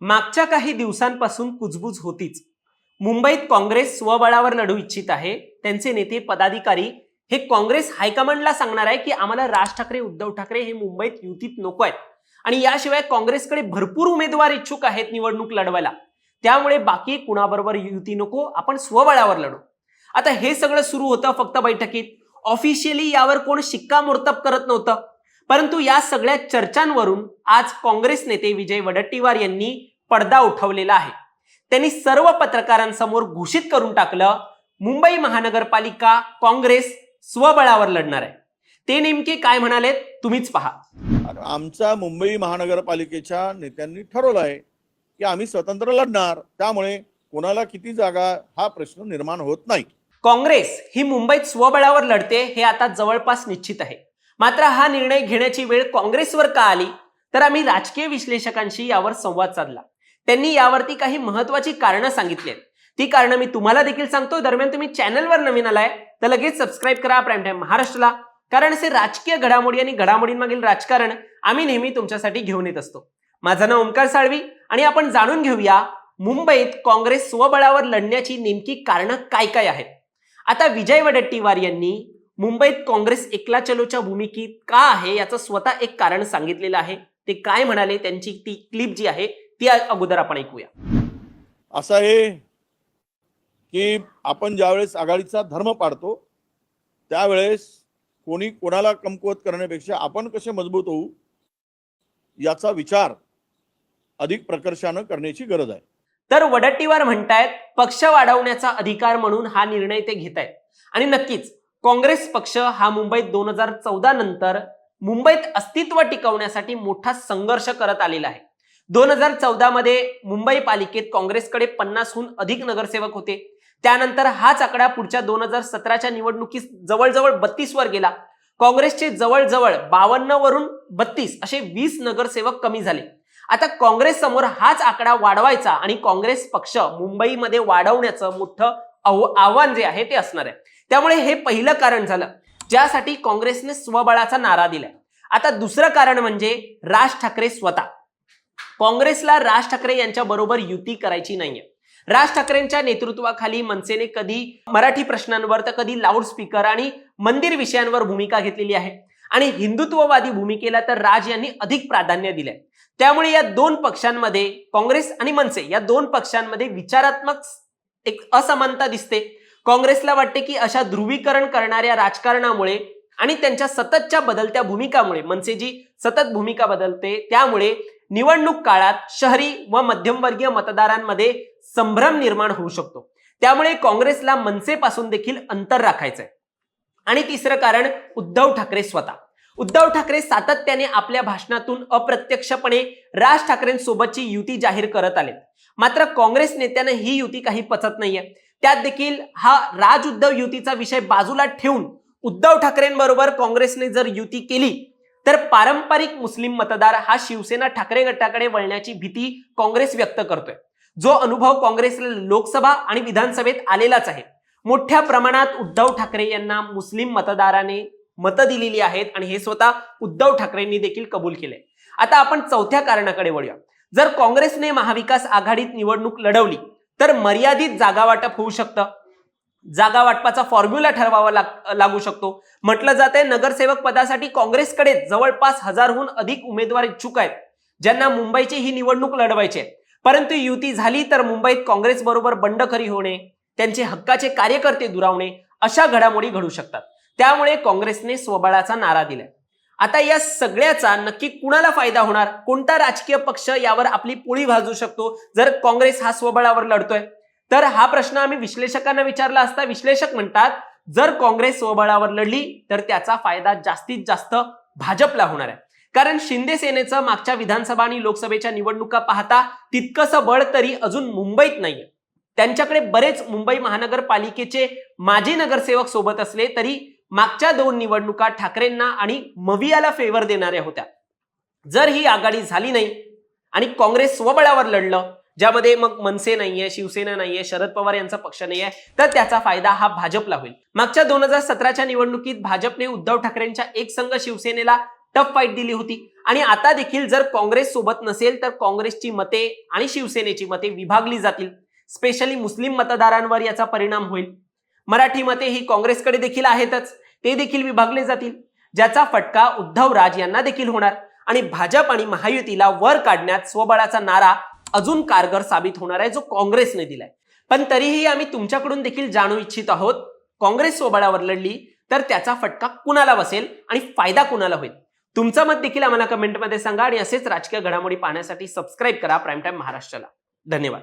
मागच्या काही दिवसांपासून कुजबूज होतीच. मुंबईत काँग्रेस स्वबळावर लढू इच्छित आहे. त्यांचे नेते पदाधिकारी हे काँग्रेस हायकमांडला सांगणार आहे की आम्हाला राज ठाकरे उद्धव ठाकरे हे मुंबईत युतीत नको आहेत. आणि याशिवाय काँग्रेसकडे भरपूर उमेदवार इच्छुक आहेत निवडणूक लढवायला. त्यामुळे बाकी कुणाबरोबर युती नको आपण स्वबळावर लढू. आता हे सगळं सुरू होतं फक्त बैठकीत. ऑफिशियली यावर कोण शिक्कामोर्तब करत नव्हतं. परंतु या सगळ्या चर्चांवरून आज काँग्रेस नेते विजय वडट्टीवार यांनी पडदा उठवलेला आहे. त्यांनी सर्व पत्रकारांसमोर घोषित करून टाकलं मुंबई महानगरपालिका काँग्रेस स्वबळावर लढणार आहे. ते नेमके काय म्हणालेत तुम्हीच पहा. आणि आमच्या मुंबई महानगरपालिकेच्या नेत्यांनी ठरवलं आहे की आम्ही स्वतंत्र लढणार. त्यामुळे कोणाला किती जागा हा प्रश्न निर्माण होत नाही. काँग्रेस ही मुंबईत स्वबळावर लढते हे आता जवळपास निश्चित आहे. मात्र हा निर्णय घेण्याची वेळ काँग्रेसवर का आली? तर आम्ही राजकीय विश्लेषकांशी यावर संवाद साधला. त्यांनी यावरती काही महत्वाची कारणं सांगितली आहेत ती कारणं मी तुम्हाला देखील सांगतो दरम्यान तुम्ही चॅनलवर नवीन आलाय तर लगेच सबस्क्राईब करा प्राईम टाईम महाराष्ट्राला कारण असे राजकीय घडामोडी आणि घडामोडींमागील राजकारण आम्ही नेहमी तुमच्यासाठी घेऊन येत असतो. माझं नाव ओंकार साळवी आणि आपण जाणून घेऊया मुंबईत काँग्रेस स्वबळावर लढण्याची नेमकी कारणं काय काय आहेत. आता विजय वडेट्टीवार यांनी मुंबईत काँग्रेस एकला चलोच्या भूमिकेत का आहे याचं स्वतः एक कारण सांगितलेलं आहे. ते काय म्हणाले त्यांची ती क्लिप जी आहे ती अगोदर आपण ऐकूया. असं आहे की आपण ज्यावेळेस आघाडीचा धर्म पाडतो त्यावेळेस कोणी कोणाला कमकुवत करण्यापेक्षा आपण कसे मजबूत होऊ याचा विचार अधिक प्रकर्षानं करण्याची गरज आहे. तर वडट्टीवार म्हणतायत पक्ष वाढवण्याचा अधिकार म्हणून हा निर्णय ते घेत आहेत आणि नक्कीच काँग्रेस पक्ष हा मुंबईत दोन हजार चौदा नंतर मुंबईत अस्तित्व टिकवण्यासाठी मोठा संघर्ष करत आलेला आहे. दोन हजार चौदा मध्ये मुंबई पालिकेत काँग्रेसकडे पन्नासहून अधिक नगरसेवक होते. त्यानंतर हाच आकडा पुढच्या दोन हजार सतराच्या निवडणुकीत जवळजवळ बत्तीस वर गेला. काँग्रेसचे जवळजवळ बावन्न वरून बत्तीस असे वीस नगरसेवक कमी झाले. आता काँग्रेस समोर हाच आकडा वाढवायचा आणि काँग्रेस पक्ष मुंबईमध्ये वाढवण्याचं मोठं आव- आव्हान जे आहे ते असणार आहे. त्यामुळे हे पहिलं कारण झालं ज्यासाठी काँग्रेसने स्वबळाचा नारा दिला आता दुसरं कारण म्हणजे राज ठाकरे स्वतः. काँग्रेसला राज ठाकरे यांच्या बरोबर युती करायची नाहीये. राज ठाकरेंच्या नेतृत्वाखाली मनसेने कधी मराठी प्रश्नांवर तर कधी लाऊडस्पीकर आणि मंदिर विषयांवर भूमिका घेतलेली आहे. आणि हिंदुत्ववादी भूमिकेला तर राज यांनी अधिक प्राधान्य दिलंय. त्यामुळे या दोन पक्षांमध्ये काँग्रेस आणि मनसे या दोन पक्षांमध्ये विचारात्मक एक असमानता दिसते. काँग्रेसला वाटते की अशा ध्रुवीकरण करणाऱ्या राजकारणामुळे आणि त्यांच्या सततच्या बदलत्या भूमिकामुळे मनसेची सतत भूमिका बदलते त्यामुळे निवडणूक काळात शहरी व मध्यमवर्गीय मतदारांमध्ये संभ्रम निर्माण होऊ शकतो. त्यामुळे काँग्रेसला मनसेपासून देखील अंतर राखायचंय. आणि तिसरं कारण उद्धव ठाकरे स्वतः. उद्धव ठाकरे सातत्याने आपल्या भाषणातून अप्रत्यक्षपणे राज ठाकरेंसोबतची युती जाहीर करत आले मात्र काँग्रेस नेत्यांना ही युती काही पचत नाहीये. त्यात देखील हा राज उद्धव युतीचा विषय बाजूला ठेवून उद्धव ठाकरेंबरोबर काँग्रेसने जर युती केली तर पारंपरिक मुस्लिम मतदार हा शिवसेना ठाकरे गटाकडे वळण्याची भीती काँग्रेस व्यक्त करतोय. जो अनुभव काँग्रेसला लोकसभा आणि विधानसभेत आलेलाच आहे. मोठ्या प्रमाणात उद्धव ठाकरे यांना मुस्लिम मतदाराने मतं दिलेली आहेत आणि हे स्वतः उद्धव ठाकरेंनी देखील कबूल केले आता आपण चौथ्या कारणाकडे वळूया. जर काँग्रेसने महाविकास आघाडीत निवडणूक लढवली तर मर्यादित जागा वाटप होऊ शकतं. जागा वाटपाचा फॉर्म्युला ठरवावा लाग- लागू शकतो. म्हटलं जात आहे नगरसेवक पदासाठी काँग्रेसकडे जवळपास हजारहून अधिक उमेदवार इच्छुक आहेत ज्यांना मुंबईची ही निवडणूक लढवायची आहे. परंतु युती झाली तर मुंबईत काँग्रेस बरोबर बंडखरी होणे त्यांचे हक्काचे कार्यकर्ते दुरावणे अशा घडामोडी घडू शकतात. त्यामुळे काँग्रेसने स्वबळाचा नारा दिलाय. आता या सगळ्याचा नक्की कुणाला फायदा होणार? कोणता राजकीय पक्ष यावर आपली पोळी भाजू शकतो? जर काँग्रेस हा स्वबळावर लढतोय तर हा प्रश्न आम्ही विश्लेषकांना विचारला असता विश्लेषक म्हणतात जर काँग्रेस स्वबळावर लढली तर त्याचा फायदा जास्तीत जास्त भाजपला होणार आहे. कारण शिंदे सेनेचं मागच्या विधानसभा आणि लोकसभेच्या निवडणुका पाहता तितकंसं बळ तरी अजून मुंबईत नाहीये. त्यांच्याकडे बरेच मुंबई महानगरपालिकेचे माजी नगरसेवक सोबत असले तरी मागच्या दोन निवडणुका ठाकरेंना आणि मवियाला फेवर देणाऱ्या होत्या. जर ही आघाडी झाली नाही आणि काँग्रेस स्वबळावर लढलं ज्यामध्ये मग मनसे नाहीये शिवसेना नाहीये शरद पवार यांचा पक्ष नाहीये तर त्याचा फायदा हा भाजपला होईल. मागच्या दोन हजार सतराच्या निवडणुकीत भाजपने उद्धव ठाकरेंच्या एक संघ शिवसेनेला टफ फाईट दिली होती. आणि आता देखील जर काँग्रेस सोबत नसेल तर काँग्रेसची मते आणि शिवसेनेची मते विभागली जातील. स्पेशली मुस्लिम मतदारांवर याचा परिणाम होईल. मराठी मते ही काँग्रेसकडे देखील आहेतच. ते देखील विभागले जातील. ज्याचा फटका उद्धव राज यांना देखील होणार. आणि भाजप आणि महायुतीला वर काढण्यात स्वबळाचा नारा अजून कारगर साबित होणार आहे जो काँग्रेसने दिलाय. पण तरीही आम्ही तुमच्याकडून देखील जाणू इच्छित आहोत काँग्रेस स्वबळावर लढली तर त्याचा फटका कुणाला बसेल आणि फायदा कुणाला होईल? तुमचं मत देखील आम्हाला कमेंटमध्ये सांगा आणि असेच राजकीय घडामोडी पाहण्यासाठी सबस्क्राईब करा प्राईम टाईम महाराष्ट्राला. धन्यवाद.